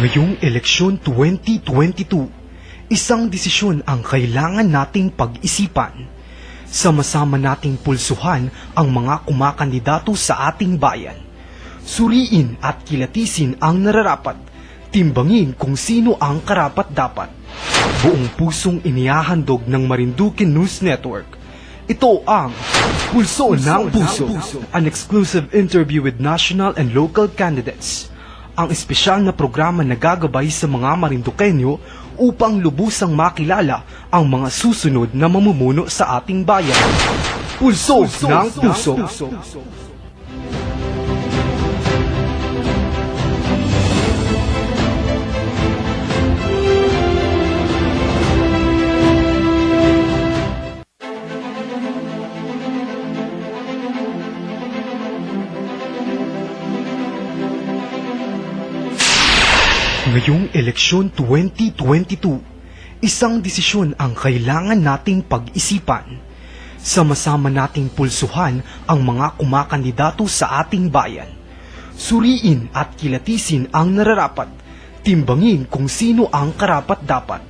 Ngayong eleksyon 2022, isang desisyon ang kailangan nating pag-isipan. Sama-sama nating pulsuhan ang mga kumakandidato sa ating bayan. Suriin at kilatisin ang nararapat. Timbangin kung sino ang karapat-dapat. Buong pusong inihahandog ng Marinduque News Network. Ito ang Pulso, ng Puso, an exclusive interview with national and local candidates. Ang espesyal na programa na gagabay sa mga Marinduqueño upang lubusang makilala ang mga susunod na mamumuno sa ating bayan. Pulso, ng Puso. Ngayong eleksyon 2022, isang desisyon ang kailangan nating pag-isipan. Sama-sama nating pulsuhan ang mga kumakandidato sa ating bayan. Suriin at kilatisin ang nararapat. Timbangin kung sino ang karapat-dapat.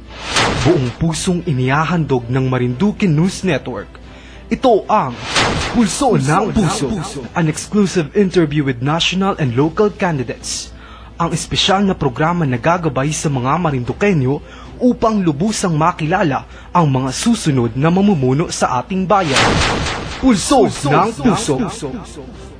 Buong pusong inihahandog ng Marinduque News Network. Ito ang Pulso, ng Puso, an exclusive interview with national and local candidates ang espesyal na programa na gagabay sa mga Marinduqueño upang lubusang makilala ang mga susunod na mamumuno sa ating bayan. Pulso, ng Puso. Ayan, oh,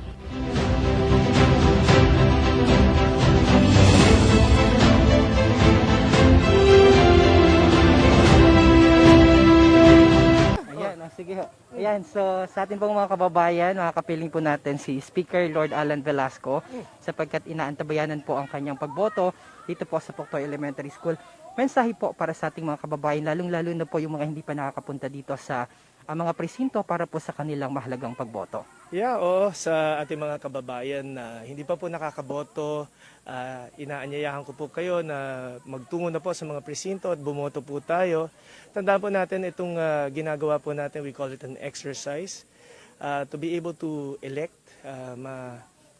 sige ho. Ayan, so sa atin pong mga kababayan, mga kapiling po natin si Speaker Lord Alan Velasco sapagkat inaantabayanan po ang kanyang pagboto dito po sa Poktoy Elementary School. Mensahe po para sa ating mga kababayan, lalong-lalo na po yung mga hindi pa nakakapunta dito sa ah, mga presinto para po sa kanilang mahalagang pagboto. Yeah, oo, sa ating mga kababayan na hindi pa po nakakaboto, ah, inaanyayahan ko po kayo na magtungo na po sa mga presinto at bumoto po tayo. Tandaan po natin itong ah, ginagawa po natin, we call it an exercise, ah, to be able to elect, uh,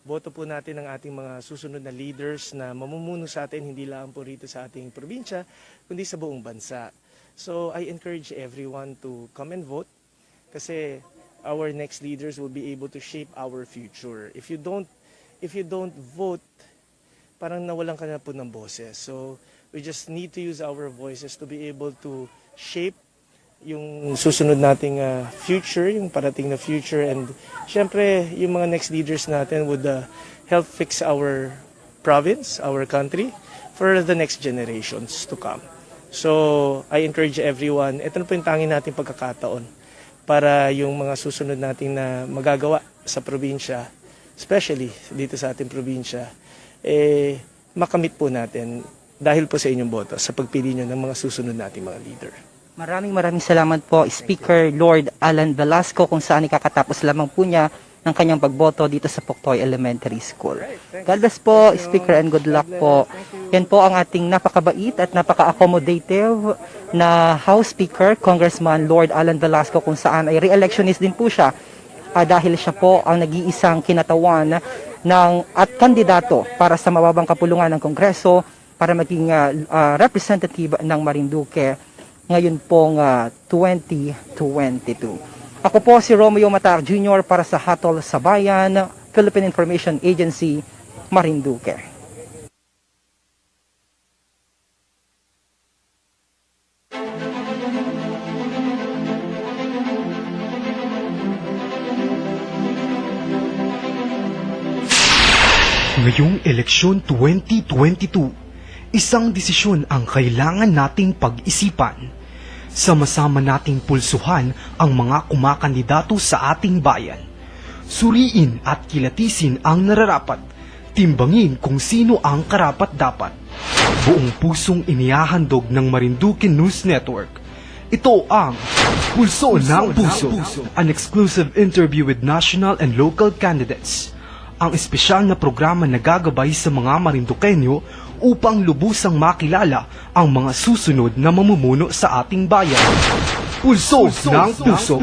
boto po natin ang ating mga susunod na leaders na mamumuno sa atin, hindi lang po rito sa ating probinsya, kundi sa buong bansa. So I encourage everyone to come and vote kasi our next leaders will be able to shape our future. If you don't if you don't vote, parang nawalan ka na po ng boses. So we just need to use our voices to be able to shape yung susunod nating uh, future, yung parating na future and syempre yung mga next leaders natin would uh, help fix our province, our country for the next generations to come. So, I encourage everyone, ito na po yung tanging nating pagkakataon para yung mga susunod nating na magagawa sa probinsya, especially dito sa ating probinsya, eh, makamit po natin dahil po sa inyong boto sa pagpili nyo ng mga susunod nating mga leader. Maraming maraming salamat po Speaker Lord Alan Velasco kung saan ikakatapos lamang po niya ng kanyang pagboto dito sa Poktoy Elementary School. God bless po, Speaker, and good luck po. Yan po ang ating napakabait at napaka-accommodative na House Speaker, Congressman Lord Alan Velasco, kung saan ay re-electionist din po siya ah, dahil siya po ang nag-iisang kinatawan ng at kandidato para sa mababang kapulungan ng Kongreso para maging ah, ah, representative ng Marinduque ngayon pong ah, 2022. Ako po si Romeo Matar Jr. para sa Hatol sa Bayan, Philippine Information Agency, Marinduque. Ngayong eleksyon 2022, isang desisyon ang kailangan nating pag-isipan. Sama-sama nating pulsuhan ang mga kumakandidato sa ating bayan. Suriin at kilatisin ang nararapat. Timbangin kung sino ang karapat-dapat. Buong pusong inihahandog ng Marinduque News Network. Ito ang Pulso, ng Puso, an exclusive interview with national and local candidates. Ang espesyal na programa na gagabay sa mga Marinduqueño upang lubusang makilala ang mga susunod na mamumuno sa ating bayan. Pulso, ng Puso.